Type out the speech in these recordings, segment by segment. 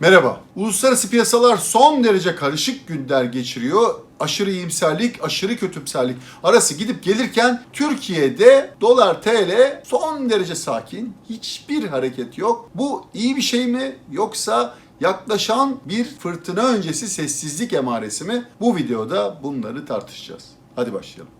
Merhaba. Uluslararası piyasalar son derece karışık günler geçiriyor. Aşırı iyimserlik, aşırı kötümserlik arası gidip gelirken Türkiye'de dolar TL son derece sakin. Hiçbir hareket yok. Bu iyi bir şey mi yoksa yaklaşan bir fırtına öncesi sessizlik emaresi mi? Bu videoda bunları tartışacağız. Hadi başlayalım.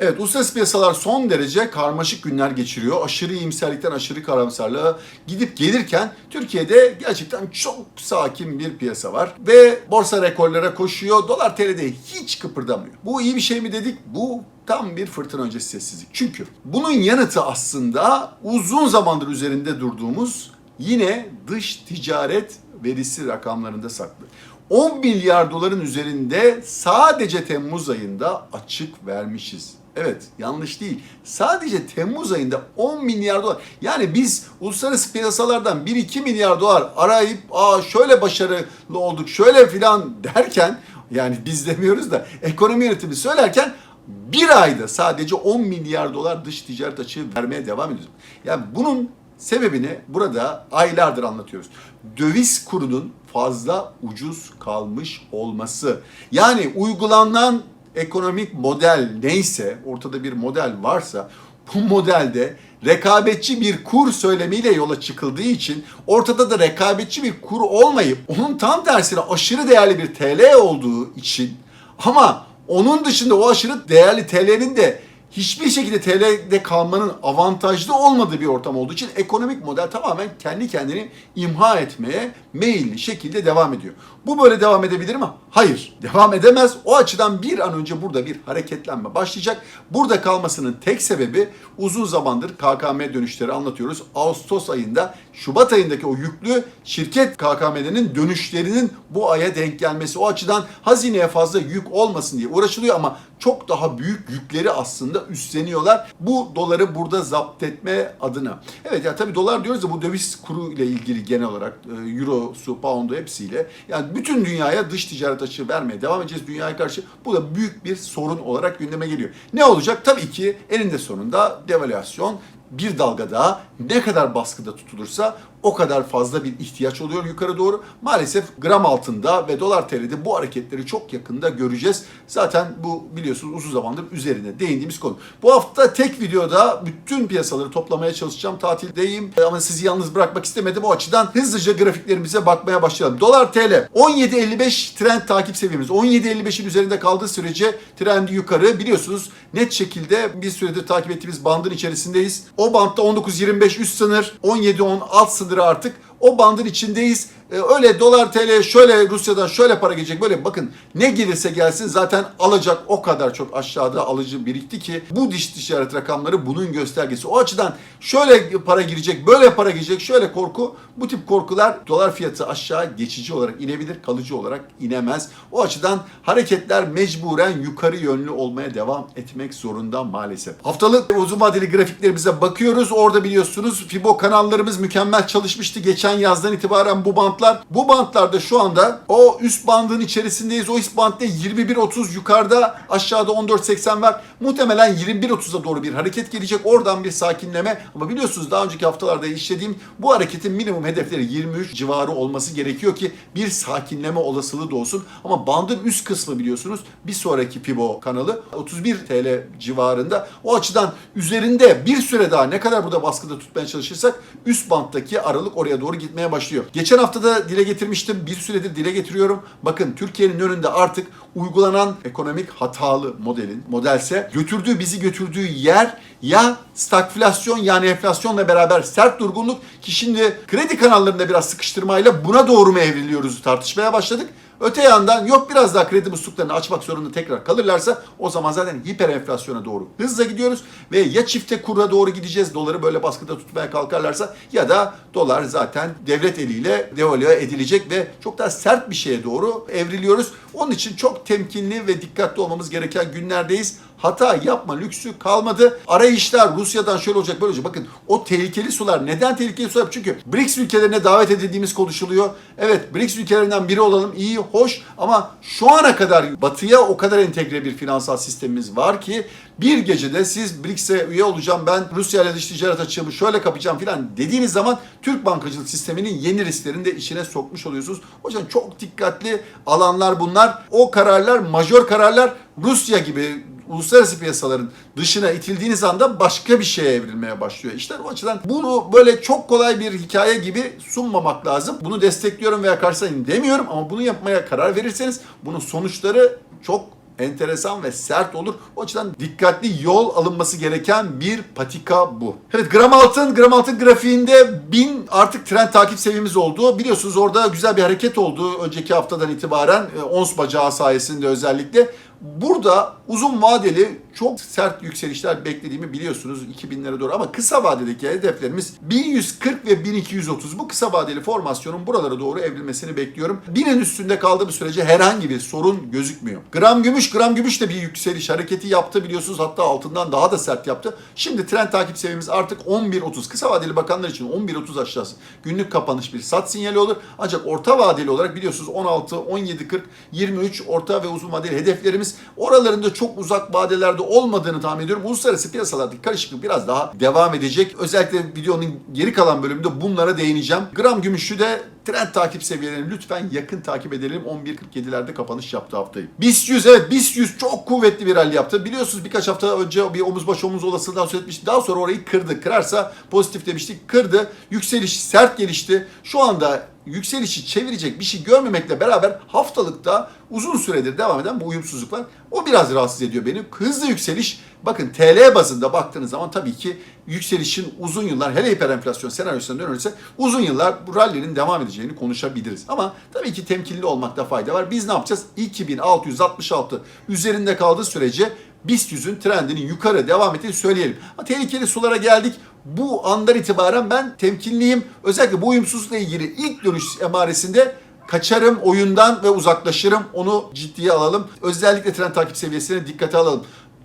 Evet, uluslararası piyasalar son derece karmaşık günler geçiriyor. Aşırı iyimserlikten aşırı karamsarlığa gidip gelirken Türkiye'de gerçekten çok sakin bir piyasa var. Ve borsa rekorlara koşuyor. Dolar TL'de hiç kıpırdamıyor. Bu iyi bir şey mi dedik? Bu tam bir fırtına öncesi sessizlik. Çünkü bunun yanıtı aslında uzun zamandır üzerinde durduğumuz yine dış ticaret verisi rakamlarında saklı. 10 milyar doların üzerinde sadece Temmuz ayında açık vermişiz. Evet yanlış değil. Sadece Temmuz ayında 10 milyar dolar. Yani biz uluslararası piyasalardan 1-2 milyar dolar arayıp aa şöyle başarılı olduk şöyle filan derken yani biz demiyoruz da ekonomi yönetimi söylerken bir ayda sadece 10 milyar dolar dış ticaret açığı vermeye devam ediyoruz. Yani bunun sebebini burada aylardır anlatıyoruz. Döviz kurunun fazla ucuz kalmış olması. Yani uygulanan ekonomik model neyse, ortada bir model varsa bu modelde rekabetçi bir kur söylemiyle yola çıkıldığı için ortada da rekabetçi bir kur olmayıp onun tam tersine aşırı değerli bir TL olduğu için ama onun dışında o aşırı değerli TL'nin de hiçbir şekilde TL'de kalmanın avantajlı olmadığı bir ortam olduğu için ekonomik model tamamen kendi kendini imha etmeye meyilli şekilde devam ediyor. Bu böyle devam edebilir mi? Hayır. Devam edemez. O açıdan bir an önce burada bir hareketlenme başlayacak. Burada kalmasının tek sebebi uzun zamandır KKM dönüşleri anlatıyoruz. Ağustos ayında, Şubat ayındaki o yüklü şirket KKM'lerinin dönüşlerinin bu aya denk gelmesi. O açıdan hazineye fazla yük olmasın diye uğraşılıyor ama çok daha büyük yükleri aslında üstleniyorlar. Bu doları burada zapt etme adına. Evet ya tabii dolar diyoruz da bu döviz kuru ile ilgili genel olarak e, eurosu, poundu hepsiyle yani bütün dünyaya dış ticaret açığı vermeye devam edeceğiz dünyaya karşı. Bu da büyük bir sorun olarak gündeme geliyor. Ne olacak? Tabii ki eninde sonunda devalüasyon bir dalga daha ne kadar baskıda tutulursa o kadar fazla bir ihtiyaç oluyor yukarı doğru. Maalesef gram altında ve dolar TL'de bu hareketleri çok yakında göreceğiz. Zaten bu biliyorsunuz uzun zamandır üzerine değindiğimiz konu. Bu hafta tek videoda bütün piyasaları toplamaya çalışacağım. Tatildeyim ama sizi yalnız bırakmak istemedim. O açıdan hızlıca grafiklerimize bakmaya başlayalım. Dolar TL 17.55 trend takip seviyemiz. 17.55'in üzerinde kaldığı sürece trendi yukarı. Biliyorsunuz net şekilde bir süredir takip ettiğimiz bandın içerisindeyiz. O bantta 19.25 üst sınır, 17.10 alt sınırı artık o bandın içindeyiz. Ee, öyle dolar TL şöyle Rusya'dan şöyle para gelecek böyle bakın ne gelirse gelsin zaten alacak o kadar çok aşağıda alıcı birikti ki bu diş ticaret rakamları bunun göstergesi. O açıdan şöyle para girecek böyle para girecek şöyle korku bu tip korkular dolar fiyatı aşağı geçici olarak inebilir kalıcı olarak inemez. O açıdan hareketler mecburen yukarı yönlü olmaya devam etmek zorunda maalesef. Haftalık uzun vadeli grafiklerimize bakıyoruz. Orada biliyorsunuz Fibo kanallarımız mükemmel çalışmıştı. Geçen yazdan itibaren bu bantlar. Bu bantlarda şu anda o üst bandın içerisindeyiz. O üst bantta 21.30 yukarıda aşağıda 14.80 var. Muhtemelen 21.30'a doğru bir hareket gelecek. Oradan bir sakinleme. Ama biliyorsunuz daha önceki haftalarda işlediğim bu hareketin minimum hedefleri 23 civarı olması gerekiyor ki bir sakinleme olasılığı da olsun. Ama bandın üst kısmı biliyorsunuz bir sonraki Fibo kanalı 31 TL civarında. O açıdan üzerinde bir süre daha ne kadar burada baskıda tutmaya çalışırsak üst banttaki aralık oraya doğru gitmeye başlıyor. Geçen hafta da dile getirmiştim. Bir süredir dile getiriyorum. Bakın Türkiye'nin önünde artık uygulanan ekonomik hatalı modelin modelse götürdüğü bizi götürdüğü yer ya stagflasyon yani enflasyonla beraber sert durgunluk ki şimdi kredi kanallarında biraz sıkıştırmayla buna doğru mu evriliyoruz tartışmaya başladık. Öte yandan yok biraz daha kredi musluklarını açmak zorunda tekrar kalırlarsa o zaman zaten hiper enflasyona doğru hızla gidiyoruz ve ya çifte kura doğru gideceğiz doları böyle baskıda tutmaya kalkarlarsa ya da dolar zaten devlet eliyle devalüe edilecek ve çok daha sert bir şeye doğru evriliyoruz. Onun için çok temkinli ve dikkatli olmamız gereken günlerdeyiz. Hata yapma lüksü kalmadı. Arayışlar Rusya'dan şöyle olacak böyle olacak. Bakın o tehlikeli sular. Neden tehlikeli sular? Çünkü BRICS ülkelerine davet edildiğimiz konuşuluyor. Evet BRICS ülkelerinden biri olalım iyi, hoş ama şu ana kadar batıya o kadar entegre bir finansal sistemimiz var ki bir gecede siz BRICS'e üye olacağım ben Rusya ile dış ticaret açığımı şöyle kapayacağım filan dediğiniz zaman Türk bankacılık sisteminin yeni risklerini de içine sokmuş oluyorsunuz. O yüzden çok dikkatli alanlar bunlar. O kararlar, majör kararlar Rusya gibi uluslararası piyasaların dışına itildiğiniz anda başka bir şeye evrilmeye başlıyor. İşte o açıdan bunu böyle çok kolay bir hikaye gibi sunmamak lazım. Bunu destekliyorum veya karşılayın demiyorum ama bunu yapmaya karar verirseniz bunun sonuçları çok enteresan ve sert olur. O açıdan dikkatli yol alınması gereken bir patika bu. Evet gram altın, gram altın grafiğinde 1000 artık trend takip seviyemiz oldu. Biliyorsunuz orada güzel bir hareket oldu önceki haftadan itibaren e, ons bacağı sayesinde özellikle. Burada uzun vadeli çok sert yükselişler beklediğimi biliyorsunuz 2000'lere doğru ama kısa vadedeki hedeflerimiz 1140 ve 1230. Bu kısa vadeli formasyonun buralara doğru evrilmesini bekliyorum. Binin üstünde kaldığı sürece herhangi bir sorun gözükmüyor. Gram gümüş, gram gümüş de bir yükseliş hareketi yaptı biliyorsunuz hatta altından daha da sert yaptı. Şimdi trend takip seviyemiz artık 11.30. Kısa vadeli bakanlar için 11.30 aşağısı günlük kapanış bir sat sinyali olur. Ancak orta vadeli olarak biliyorsunuz 16, 17.40, 23 orta ve uzun vadeli hedeflerimiz oralarında çok uzak vadelerde olmadığını tahmin ediyorum. Uluslararası piyasalardaki karışıklık biraz daha devam edecek. Özellikle videonun geri kalan bölümünde bunlara değineceğim. Gram gümüşü de trend takip seviyelerini lütfen yakın takip edelim. 11.47'lerde kapanış yaptı haftayı. BIST 100 evet BIST 100 çok kuvvetli bir rally yaptı. Biliyorsunuz birkaç hafta önce bir omuz baş omuz olasılığından söz etmiştik. Daha sonra orayı kırdı. Kırarsa pozitif demiştik. Kırdı. Yükseliş sert gelişti. Şu anda yükselişi çevirecek bir şey görmemekle beraber haftalıkta uzun süredir devam eden bu uyumsuzluk var. O biraz rahatsız ediyor beni. Hızlı yükseliş bakın TL bazında baktığınız zaman tabii ki yükselişin uzun yıllar hele hiperenflasyon senaryosuna dönülürse uzun yıllar bu rally'nin devam edeceğini konuşabiliriz. Ama tabii ki temkinli olmakta fayda var. Biz ne yapacağız? 2666 üzerinde kaldığı sürece BIST 100'ün trendinin yukarı devam ettiğini söyleyelim. Ama tehlikeli sulara geldik. Bu andan itibaren ben temkinliyim. Özellikle bu uyumsuzlukla ilgili ilk dönüş emaresinde kaçarım oyundan ve uzaklaşırım. Onu ciddiye alalım. Özellikle trend takip seviyesine dikkate alalım.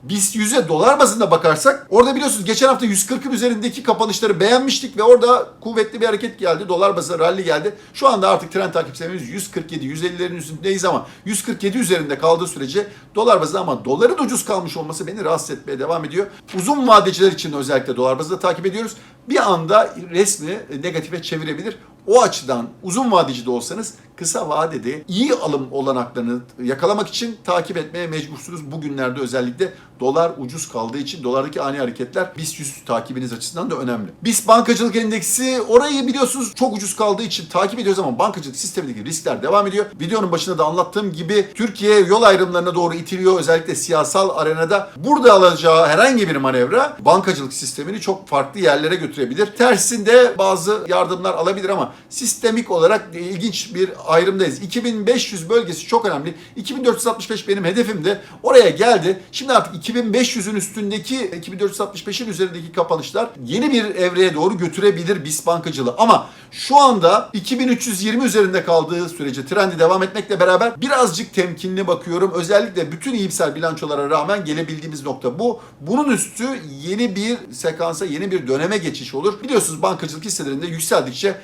BIST 100'e dolar bazında bakarsak orada biliyorsunuz geçen hafta 140'ın üzerindeki kapanışları beğenmiştik ve orada kuvvetli bir hareket geldi. Dolar bazı rally geldi. Şu anda artık trend takip seviyemiz 147 150'lerin üstündeyiz ama 147 üzerinde kaldığı sürece dolar bazında ama doların ucuz kalmış olması beni rahatsız etmeye devam ediyor. Uzun vadeciler için özellikle dolar bazında takip ediyoruz. Bir anda resmi negatife çevirebilir. O açıdan uzun vadeci de olsanız kısa vadede iyi alım olanaklarını yakalamak için takip etmeye mecbursunuz. Bugünlerde özellikle dolar ucuz kaldığı için dolardaki ani hareketler BIST 100 takibiniz açısından da önemli. BIST bankacılık endeksi orayı biliyorsunuz çok ucuz kaldığı için takip ediyoruz ama bankacılık sistemindeki riskler devam ediyor. Videonun başında da anlattığım gibi Türkiye yol ayrımlarına doğru itiliyor özellikle siyasal arenada. Burada alacağı herhangi bir manevra bankacılık sistemini çok farklı yerlere götürebilir. Tersinde bazı yardımlar alabilir ama sistemik olarak ilginç bir ayrımdayız. 2500 bölgesi çok önemli. 2465 benim hedefimdi. Oraya geldi. Şimdi artık 2500'ün üstündeki 2465'in üzerindeki kapanışlar yeni bir evreye doğru götürebilir BIST bankacılığı. Ama şu anda 2320 üzerinde kaldığı sürece trendi devam etmekle beraber birazcık temkinli bakıyorum. Özellikle bütün iyimser bilançolara rağmen gelebildiğimiz nokta bu. Bunun üstü yeni bir sekansa, yeni bir döneme geçiş olur. Biliyorsunuz bankacılık hisselerinde yükseldikçe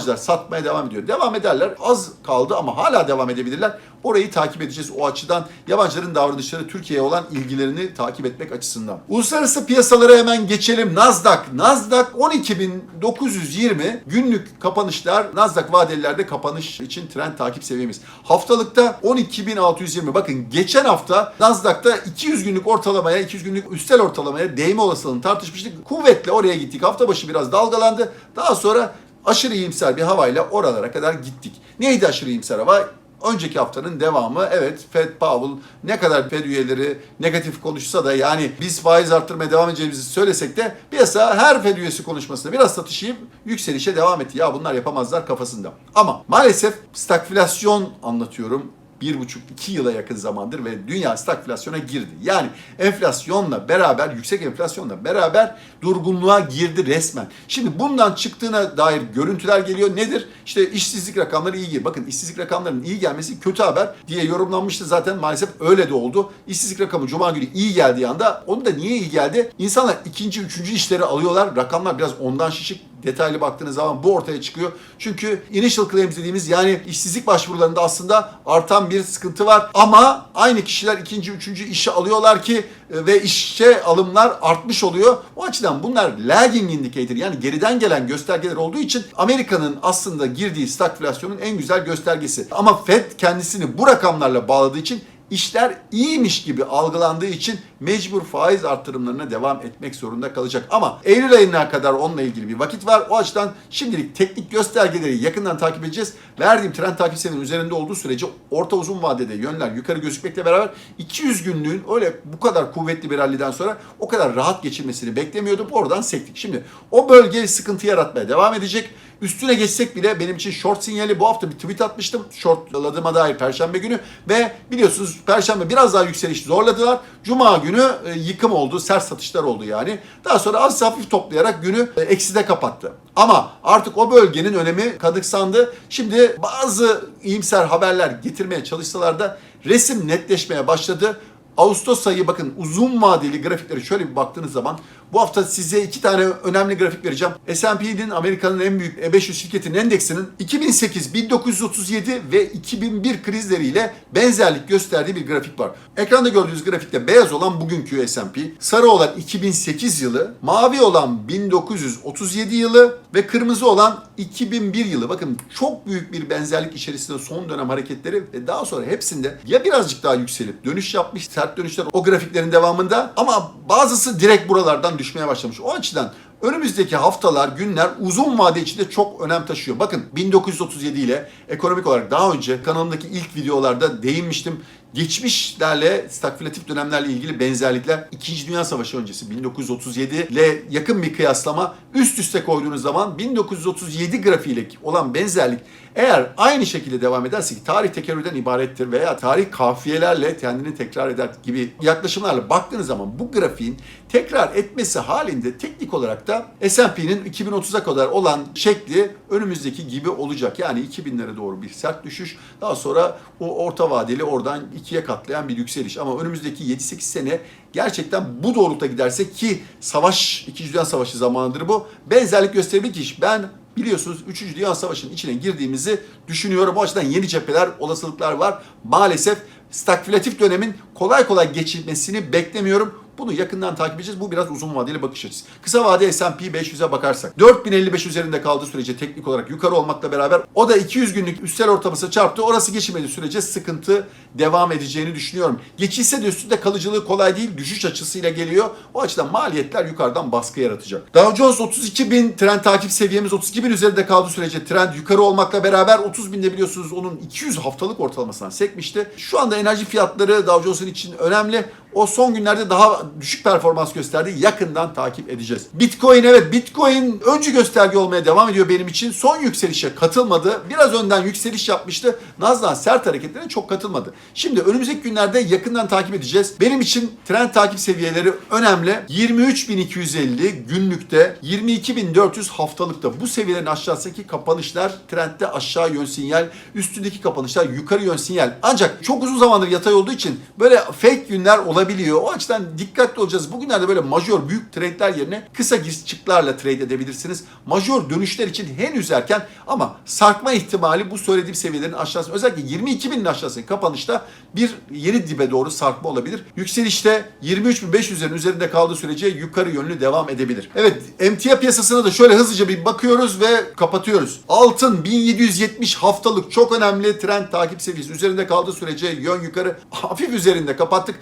yabancılar satmaya devam ediyor. Devam ederler. Az kaldı ama hala devam edebilirler. Orayı takip edeceğiz o açıdan. Yabancıların davranışları Türkiye'ye olan ilgilerini takip etmek açısından. Uluslararası piyasalara hemen geçelim. Nasdaq. Nasdaq 12.920 günlük kapanışlar. Nasdaq vadelilerde kapanış için trend takip seviyemiz. Haftalıkta 12.620. Bakın geçen hafta Nasdaq'ta 200 günlük ortalamaya, 200 günlük üstel ortalamaya değme olasılığını tartışmıştık. Kuvvetle oraya gittik. Hafta başı biraz dalgalandı. Daha sonra aşırı iyimser bir havayla oralara kadar gittik. Neydi aşırı iyimser hava? Önceki haftanın devamı evet Fed Powell ne kadar Fed üyeleri negatif konuşsa da yani biz faiz arttırmaya devam edeceğimizi söylesek de piyasa her Fed üyesi konuşmasında biraz satışayım yükselişe devam etti. Ya bunlar yapamazlar kafasında. Ama maalesef stagflasyon anlatıyorum 1,5-2 yıla yakın zamandır ve dünya stagflasyona girdi. Yani enflasyonla beraber, yüksek enflasyonla beraber durgunluğa girdi resmen. Şimdi bundan çıktığına dair görüntüler geliyor. Nedir? İşte işsizlik rakamları iyi geliyor. Bakın işsizlik rakamlarının iyi gelmesi kötü haber diye yorumlanmıştı zaten maalesef öyle de oldu. İşsizlik rakamı cuma günü iyi geldiği anda onu da niye iyi geldi? İnsanlar ikinci, üçüncü işleri alıyorlar. Rakamlar biraz ondan şişik detaylı baktığınız zaman bu ortaya çıkıyor. Çünkü initial claims dediğimiz yani işsizlik başvurularında aslında artan bir sıkıntı var. Ama aynı kişiler ikinci, üçüncü işe alıyorlar ki e, ve işe alımlar artmış oluyor. O açıdan bunlar lagging indicator yani geriden gelen göstergeler olduğu için Amerika'nın aslında girdiği stagflasyonun en güzel göstergesi. Ama Fed kendisini bu rakamlarla bağladığı için işler iyiymiş gibi algılandığı için mecbur faiz arttırımlarına devam etmek zorunda kalacak. Ama Eylül ayına kadar onunla ilgili bir vakit var. O açıdan şimdilik teknik göstergeleri yakından takip edeceğiz. Verdiğim trend takip seviyenin üzerinde olduğu sürece orta uzun vadede yönler yukarı gözükmekle beraber 200 günlüğün öyle bu kadar kuvvetli bir ralliden sonra o kadar rahat geçilmesini beklemiyordum. Oradan sektik. Şimdi o bölge sıkıntı yaratmaya devam edecek. Üstüne geçsek bile benim için short sinyali bu hafta bir tweet atmıştım. Shortladığıma dair perşembe günü ve biliyorsunuz perşembe biraz daha yükseliş zorladılar. Cuma günü e, yıkım oldu, sert satışlar oldu yani. Daha sonra az hafif toplayarak günü e, ekside kapattı. Ama artık o bölgenin önemi kadıksandı. Şimdi bazı iyimser haberler getirmeye çalışsalar da resim netleşmeye başladı. Ağustos ayı bakın uzun vadeli grafikleri şöyle bir baktığınız zaman bu hafta size iki tane önemli grafik vereceğim. S&P'nin Amerika'nın en büyük E500 şirketinin endeksinin 2008, 1937 ve 2001 krizleriyle benzerlik gösterdiği bir grafik var. Ekranda gördüğünüz grafikte beyaz olan bugünkü S&P, sarı olan 2008 yılı, mavi olan 1937 yılı ve kırmızı olan 2001 yılı. Bakın çok büyük bir benzerlik içerisinde son dönem hareketleri ve daha sonra hepsinde ya birazcık daha yükselip dönüş yapmış sert dönüşler o grafiklerin devamında ama bazısı direkt buralardan düşmeye başlamış. O açıdan önümüzdeki haftalar, günler uzun vade içinde çok önem taşıyor. Bakın 1937 ile ekonomik olarak daha önce kanalımdaki ilk videolarda değinmiştim. Geçmişlerle, stagflatif dönemlerle ilgili benzerlikler 2. Dünya Savaşı öncesi 1937 ile yakın bir kıyaslama üst üste koyduğunuz zaman 1937 grafiğiyle olan benzerlik eğer aynı şekilde devam ederse ki tarih tekerrürden ibarettir veya tarih kafiyelerle kendini tekrar eder gibi yaklaşımlarla baktığınız zaman bu grafiğin tekrar etmesi halinde teknik olarak da S&P'nin 2030'a kadar olan şekli önümüzdeki gibi olacak. Yani 2000'lere doğru bir sert düşüş. Daha sonra o orta vadeli oradan ikiye katlayan bir yükseliş. Ama önümüzdeki 7-8 sene gerçekten bu doğrultuda giderse ki savaş, 2. Dünya Savaşı zamanıdır bu. Benzerlik gösterebilir ki ben biliyorsunuz 3. Dünya Savaşı'nın içine girdiğimizi düşünüyorum. O açıdan yeni cepheler, olasılıklar var. Maalesef stagflatif dönemin kolay kolay geçilmesini beklemiyorum. Bunu yakından takip edeceğiz. Bu biraz uzun vadeli bakış açısı. Kısa vade S&P 500'e bakarsak 4055 üzerinde kaldığı sürece teknik olarak yukarı olmakla beraber o da 200 günlük üstel ortalaması çarptı. Orası geçilmediği sürece sıkıntı devam edeceğini düşünüyorum. Geçilse de üstünde kalıcılığı kolay değil. Düşüş açısıyla geliyor. O açıdan maliyetler yukarıdan baskı yaratacak. Dow Jones 32 bin trend takip seviyemiz 32 bin üzerinde kaldığı sürece trend yukarı olmakla beraber 30 binde biliyorsunuz onun 200 haftalık ortalamasından sekmişti. Şu anda enerji fiyatları Dow Jones'un için önemli. O son günlerde daha düşük performans gösterdi. Yakından takip edeceğiz. Bitcoin evet Bitcoin öncü gösterge olmaya devam ediyor benim için. Son yükselişe katılmadı. Biraz önden yükseliş yapmıştı. Nasdaq sert hareketlerine çok katılmadı. Şimdi önümüzdeki günlerde yakından takip edeceğiz. Benim için trend takip seviyeleri önemli. 23.250 günlükte, 22.400 haftalıkta. Bu seviyelerin aşağısındaki kapanışlar trendde aşağı yön sinyal, üstündeki kapanışlar yukarı yön sinyal. Ancak çok uzun zamandır yatay olduğu için böyle fake günler olabiliyor. O açıdan dikkatli olacağız. Bugünlerde böyle majör büyük trade'ler yerine kısa çıklarla trade edebilirsiniz. Majör dönüşler için henüz erken ama sarkma ihtimali bu söylediğim seviyelerin aşağısında özellikle 22.000'in aşağısında kapanışta bir yeni dibe doğru sarkma olabilir. Yükselişte 23.500'lerin üzerinde kaldığı sürece yukarı yönlü devam edebilir. Evet emtia piyasasına da şöyle hızlıca bir bakıyoruz ve kapatıyoruz. Altın 1770 haftalık çok önemli trend takip seviyesi üzerinde kaldığı sürece yön yukarı hafif üzerinde kapattık.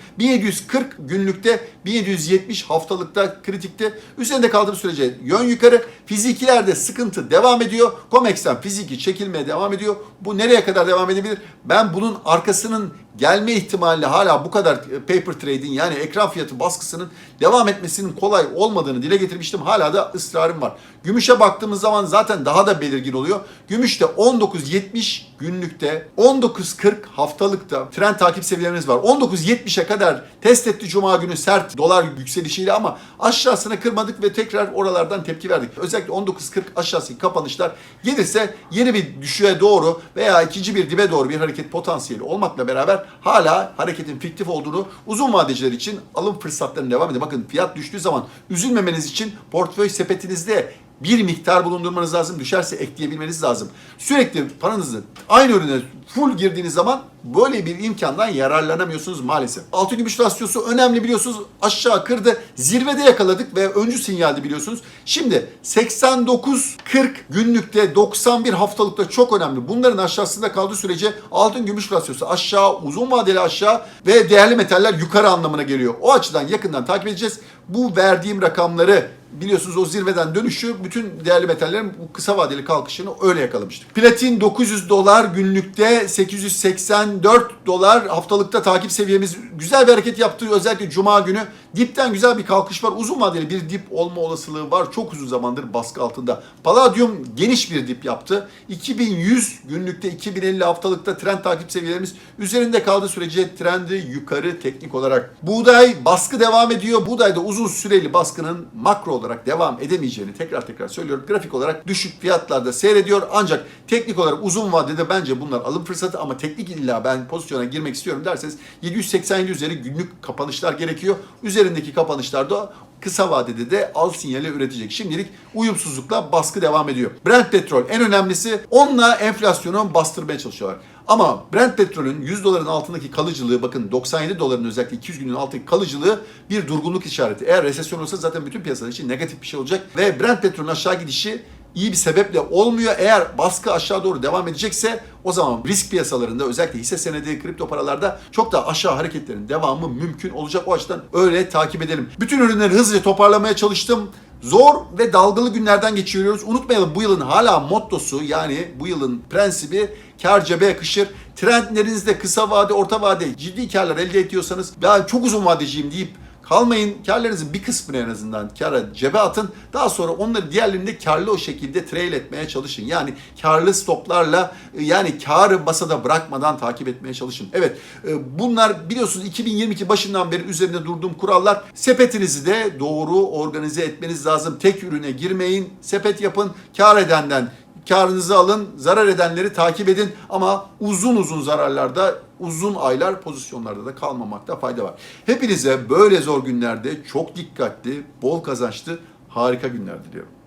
1740 günlükte 1770 haftalıkta kritikte üzerinde kaldığımız sürece yön yukarı. Fizikilerde sıkıntı devam ediyor. Comex'ten fiziki çekilmeye devam ediyor. Bu nereye kadar devam edebilir? Ben bunun arkasının gelme ihtimali hala bu kadar e, paper trade'in yani ekran fiyatı baskısının devam etmesinin kolay olmadığını dile getirmiştim. Hala da ısrarım var. Gümüşe baktığımız zaman zaten daha da belirgin oluyor. Gümüşte 19.70 günlükte 19.40 haftalıkta trend takip seviyelerimiz var. 19.70'e kadar test etti Cuma günü sert dolar yükselişiyle ama aşağısını kırmadık ve tekrar oralardan tepki verdik. Özellikle 19.40 aşağısı kapanışlar gelirse yeni bir düşüğe doğru veya ikinci bir dibe doğru bir hareket potansiyeli olmakla beraber hala hareketin fiktif olduğunu uzun vadeciler için alım fırsatlarının devam ediyor. Bakın fiyat düştüğü zaman üzülmemeniz için portföy sepetinizde bir miktar bulundurmanız lazım. Düşerse ekleyebilmeniz lazım. Sürekli paranızı aynı ürüne full girdiğiniz zaman böyle bir imkandan yararlanamıyorsunuz maalesef. Altın gümüş rasyosu önemli biliyorsunuz. Aşağı kırdı. Zirvede yakaladık ve öncü sinyaldi biliyorsunuz. Şimdi 89-40 günlükte 91 haftalıkta çok önemli. Bunların aşağısında kaldığı sürece altın gümüş rasyosu aşağı, uzun vadeli aşağı ve değerli metaller yukarı anlamına geliyor. O açıdan yakından takip edeceğiz. Bu verdiğim rakamları biliyorsunuz o zirveden dönüşü bütün değerli metallerin bu kısa vadeli kalkışını öyle yakalamıştık. Platin 900 dolar günlükte 884 dolar haftalıkta takip seviyemiz güzel bir hareket yaptı. Özellikle cuma günü dipten güzel bir kalkış var. Uzun vadeli bir dip olma olasılığı var. Çok uzun zamandır baskı altında. Palladium geniş bir dip yaptı. 2100 günlükte 2050 haftalıkta trend takip seviyelerimiz üzerinde kaldığı sürece trendi yukarı teknik olarak. Buğday baskı devam ediyor. Buğdayda uzun süreli baskının makro olarak devam edemeyeceğini tekrar tekrar söylüyorum. Grafik olarak düşük fiyatlarda seyrediyor. Ancak teknik olarak uzun vadede bence bunlar alım fırsatı ama teknik illa ben pozisyona girmek istiyorum derseniz 787 üzeri günlük kapanışlar gerekiyor. Üzerindeki kapanışlarda kısa vadede de al sinyali üretecek. Şimdilik uyumsuzlukla baskı devam ediyor. Brent petrol en önemlisi onunla enflasyonu bastırmaya çalışıyorlar. Ama Brent petrolün 100 doların altındaki kalıcılığı bakın 97 doların özellikle 200 günün altındaki kalıcılığı bir durgunluk işareti. Eğer resesyon olursa zaten bütün piyasalar için negatif bir şey olacak ve Brent petrolün aşağı gidişi iyi bir sebeple olmuyor. Eğer baskı aşağı doğru devam edecekse o zaman risk piyasalarında özellikle hisse senedi, kripto paralarda çok daha aşağı hareketlerin devamı mümkün olacak. O açıdan öyle takip edelim. Bütün ürünleri hızlıca toparlamaya çalıştım. Zor ve dalgalı günlerden geçiriyoruz. Unutmayalım bu yılın hala mottosu yani bu yılın prensibi kar cebe yakışır. Trendlerinizde kısa vade, orta vade ciddi karlar elde ediyorsanız ben çok uzun vadeciyim deyip Kalmayın karlarınızın bir kısmını en azından kara cebe atın. Daha sonra onları diğerlerinde karlı o şekilde trail etmeye çalışın. Yani karlı stoplarla yani karı masada bırakmadan takip etmeye çalışın. Evet e, bunlar biliyorsunuz 2022 başından beri üzerinde durduğum kurallar. Sepetinizi de doğru organize etmeniz lazım. Tek ürüne girmeyin. Sepet yapın. Kar edenden karınızı alın, zarar edenleri takip edin ama uzun uzun zararlarda, uzun aylar pozisyonlarda da kalmamakta fayda var. Hepinize böyle zor günlerde çok dikkatli, bol kazançlı, harika günler diliyorum.